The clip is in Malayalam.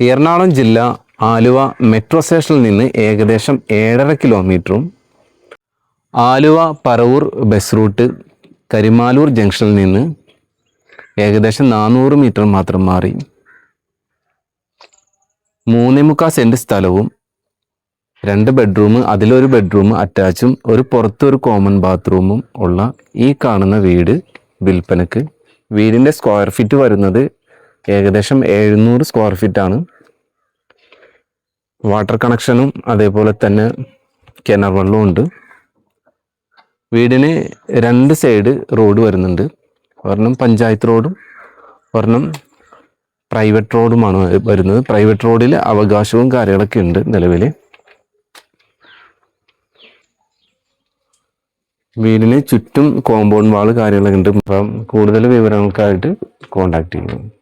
എറണാകുളം ജില്ല ആലുവ മെട്രോ സ്റ്റേഷനിൽ നിന്ന് ഏകദേശം ഏഴര കിലോമീറ്ററും ആലുവ പറവൂർ ബസ് റൂട്ട് കരിമാലൂർ ജംഗ്ഷനിൽ നിന്ന് ഏകദേശം നാനൂറ് മീറ്റർ മാത്രം മാറി. മൂന്നേ മുക്കാൽ സെന്റ് സ്ഥലവും രണ്ട് ബെഡ്റൂം അതിലൊരു ബെഡ്റൂം അറ്റാച്ചും ഒരു പുറത്തൊരു കോമൺ ബാത്റൂമും ഉള്ള ഈ കാണുന്ന വീട് വിൽപ്പനക്ക്. വീടിന്റെ സ്ക്വയർ ഫീറ്റ് വരുന്നത് ഏകദേശം എഴുന്നൂറ് സ്ക്വയർ ഫീറ്റ് ആണ്. വാട്ടർ കണക്ഷനും അതേപോലെ തന്നെ കിണർ വെള്ളവും ഉണ്ട്. വീടിന് രണ്ട് സൈഡ് റോഡ് വരുന്നുണ്ട്. ഒരെണ്ണം പഞ്ചായത്ത് റോഡും ഒരെണ്ണം പ്രൈവറ്റ് റോഡുമാണ് വരുന്നത്. പ്രൈവറ്റ് റോഡിൽ അവകാശവും കാര്യങ്ങളൊക്കെ ഉണ്ട് നിലവിൽ വീടിന് ചുറ്റും കോമ്പൗണ്ട് വാൾ കാര്യങ്ങളൊക്കെ ഉണ്ട്. അപ്പം കൂടുതൽ വിവരങ്ങൾക്കായിട്ട് കോണ്ടാക്ട് ചെയ്യുന്നു